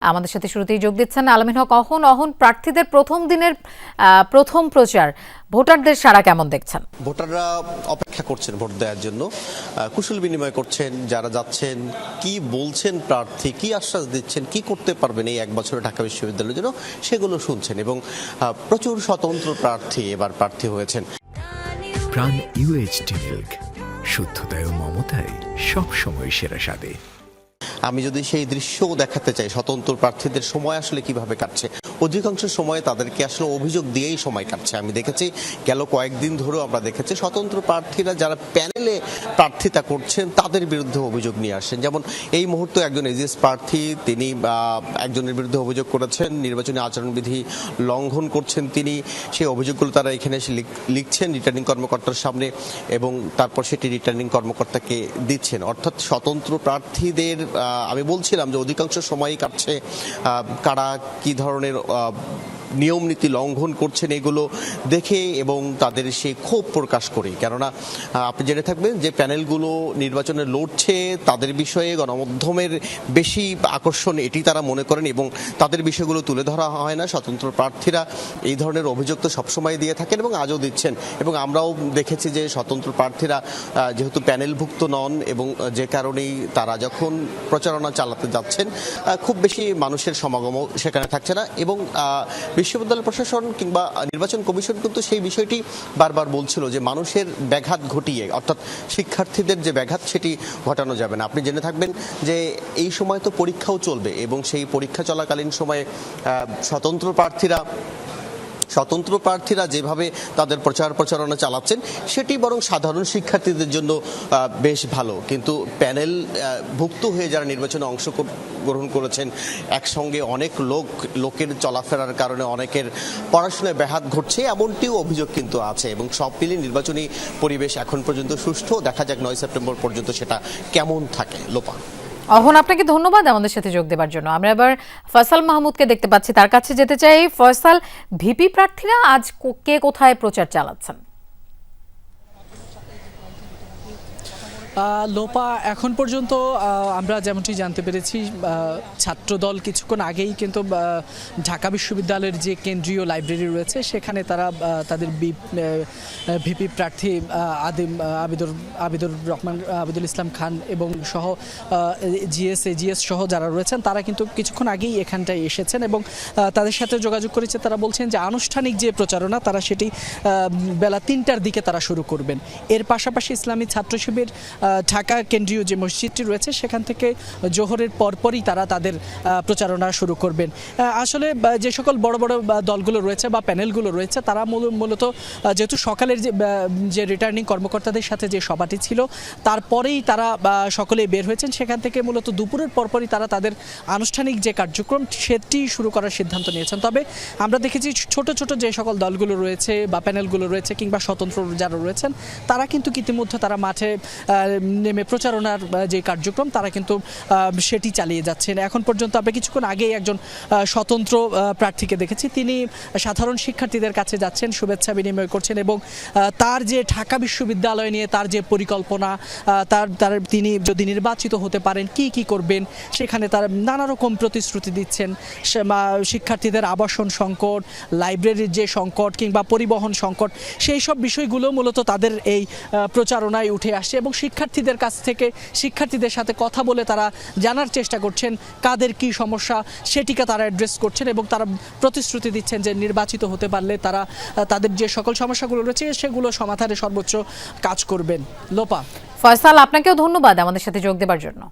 আমাদের সাথে শুরুতেই যোগ দিচ্ছেন আলমিন হক অহন। অহন প্রার্থীদের প্রথম দিনের আহ, প্রথম প্রচার ভোটারদের সারা কেমন দেখছেন? ভোটাররা অপেক্ষা করছেন ভোট দেওয়ার জন্য। কুশল বিনিময় করছেন যারা যাচ্ছেন কি বলছেন প্রার্থী কি আশ্বাস দিচ্ছেন কি করতে পারবেন এই এক বছরে ঢাকা বিশ্ববিদ্যালয়ের জন্য সেগুলো শুনছেন এবং প্রচুর স্বতন্ত্র প্রার্থী এবার প্রার্থী হয়েছেন। প্রাণ ইউএইচটি মিল্ক শুদ্ধতায় ও মমতায় সবসময় সেরা স্বাদে। আমি যদি সেই দৃশ্যও দেখাতে চাই, স্বতন্ত্র প্রার্থীদের সময় আসলে কীভাবে কাটছে? অধিকাংশ সময় তাদেরকে আসলে অভিযোগ দিয়েই সময় কাটছে। আমি দেখেছি, গেল কয়েকদিন ধরেও আমরা দেখেছি, স্বতন্ত্র প্রার্থীরা যারা প্যানেলে প্রার্থিতা করছেন, তাদের বিরুদ্ধে অভিযোগ নিয়ে আসেন। যেমন এই মুহূর্তে একজন এজিএস প্রার্থী, তিনি একজনের বিরুদ্ধে অভিযোগ করেছেন, নির্বাচনী আচরণবিধি লঙ্ঘন করছেন তিনি। সেই অভিযোগগুলো তারা এখানে এসে লিখ- লিখছেন রিটার্নিং কর্মকর্তার সামনে এবং তারপর সেটি রিটার্নিং কর্মকর্তাকে দিচ্ছেন। অর্থাৎ স্বতন্ত্র প্রার্থীদের আমি বলছিলাম যে অধিকাংশ সময়ই কাটছে কারা কি ধরনের নিয়ম নীতি লঙ্ঘন করছেন এগুলো দেখে এবং তাদের সেই ক্ষোভ প্রকাশ করে কেননা আপনি জেনে থাকবেন যে প্যানেলগুলো নির্বাচনে লড়ছে, তাদের বিষয়ে গণমাধ্যমের বেশি আকর্ষণ এটি তারা মনে করেন এবং তাদের বিষয়গুলো তুলে ধরা হয় না। স্বতন্ত্র প্রার্থীরা এই ধরনের অভিযোগ তো সবসময় দিয়ে থাকেন এবং আজও দিচ্ছেন। এবং আমরাও দেখেছি যে স্বতন্ত্র প্রার্থীরা যেহেতু প্যানেলভুক্ত নন এবং যে কারণেই তারা যখন প্রচারণা চালাতে যাচ্ছেন খুব বেশি মানুষের সমাগমও সেখানে থাকছে না এবং বিশ্ববিদ্যালয় প্রশাসন কিংবা নির্বাচন কমিশন কিন্তু সেই বিষয়টি বারবার বলছিল যে মানুষের ব্যাঘাত ঘটিয়ে, অর্থাৎ শিক্ষার্থীদের যে ব্যাঘাত সেটি ঘটানো যাবে না। আপনি জেনে থাকবেন যে এই সময় তো পরীক্ষাও চলবে এবং সেই পরীক্ষা চলাকালীন সময়ে স্বতন্ত্র প্রার্থীরা স্বতন্ত্র প্রার্থীরা যেভাবে তাদের প্রচার প্রচারণা চালাচ্ছেন, সেটি বরং সাধারণ শিক্ষার্থীদের জন্য বেশ ভালো। কিন্তু প্যানেল ভুক্ত হয়ে যারা নির্বাচনে অংশ গ্রহণ করেছেন, একসঙ্গে অনেক লোক, লোকের চলাফেরার কারণে অনেকের পড়াশোনায় ব্যাঘাত ঘটছে, এমনটিও অভিযোগ কিন্তু আছে। এবং সব মিলিয়ে নির্বাচনী পরিবেশ এখন পর্যন্ত সুষ্ঠু। দেখা যাক নয় সেপ্টেম্বর পর্যন্ত সেটা কেমন থাকে। লোপা। অহন, আপনাকে ধন্যবাদ আমাদের সাথে যোগ দেওয়ার জন্য। আমরা এবার ফয়সাল মাহমুদকে দেখতে পাচ্ছি। তার কাছে যেতে চাই। ফয়সাল, ভিপি প্রার্থীরা আজ কে কোথায় প্রচার চালাচ্ছেন? লোপা, এখন পর্যন্ত আমরা যেমনটি জানতে পেরেছি ছাত্রদল কিছুক্ষণ আগেই কিন্তু ঢাকা বিশ্ববিদ্যালয়ের যে কেন্দ্রীয় লাইব্রেরি রয়েছে, সেখানে তারা তাদের ভিপি প্রার্থী আদিম আবিদুর আবিদুর রহমান, আবিদুল ইসলাম খান এবং সহ জিএস জিএস সহ যারা রয়েছেন, তারা কিন্তু কিছুক্ষণ আগেই এখানটায় এসেছেন এবং তাদের সাথে যোগাযোগ করেছে, তারা বলছেন যে আনুষ্ঠানিক যে প্রচারণা, তারা সেটি বেলা তিনটার দিকে তারা শুরু করবেন। এর পাশাপাশি ইসলামী ছাত্র শিবির ঢাকা কেন্দ্রীয় যে মসজিদটি রয়েছে সেখান থেকে জোহরের পরপরই তারা তাদের প্রচারণা শুরু করবেন। আসলে যে সকল বড় বড় দলগুলো রয়েছে বা প্যানেলগুলো রয়েছে তারা মূলত যেহেতু সকালের যে রিটার্নিং কর্মকর্তাদের সাথে যে সভাটি ছিল তারপরেই তারা বা, সকলেই বের হয়েছেন। সেখান থেকে মূলত দুপুরের পরপরই তারা তাদের আনুষ্ঠানিক যে কার্যক্রম সেটি শুরু করার সিদ্ধান্ত নিয়েছেন। তবে আমরা দেখেছি ছোট ছোট যে সকল দলগুলো রয়েছে বা প্যানেলগুলো রয়েছে কিংবা স্বতন্ত্র যারা রয়েছেন তারা কিন্তু ইতিমধ্যে তারা মাঠে নেমে প্রচারণার যে কার্যক্রম, তারা কিন্তু সেটি চালিয়ে যাচ্ছেন। এখন পর্যন্ত আমরা কিছুক্ষণ আগেই একজন স্বতন্ত্র প্রার্থীকে দেখেছি। তিনি সাধারণ শিক্ষার্থীদের কাছে যাচ্ছেন, শুভেচ্ছা বিনিময় করছেন এবং তার যে ঢাকা বিশ্ববিদ্যালয় নিয়ে তার যে পরিকল্পনা তার তার, তিনি যদি নির্বাচিত হতে পারেন, কি কি করবেন, সেখানে তার নানা রকম প্রতিশ্রুতি দিচ্ছেন। শিক্ষার্থীদের আবাসন সংকট, লাইব্রেরির যে সংকট কিংবা পরিবহন সংকট, সেই সব বিষয়গুলো মূলত তাদের এই প্রচারণায় উঠে আসছে এবং শিক্ষার্থীদের কাছ থেকে শিক্ষার্থীদের সাথে কথা বলে তারা জানার চেষ্টা করছেন কাদের কি সমস্যা সেটিকে তারা অ্যাড্রেস করছেন এবং তারা প্রতিশ্রুতি দিচ্ছেন যে নির্বাচিত হতে পারলে তারা, তাদের যে সকল সমস্যাগুলো রয়েছে সেগুলো সমাধানে সর্বোচ্চ কাজ করবেন। লোপা। ফয়সাল, আপনাকেও ধন্যবাদ আমাদের সাথে যোগ দেবার জন্য।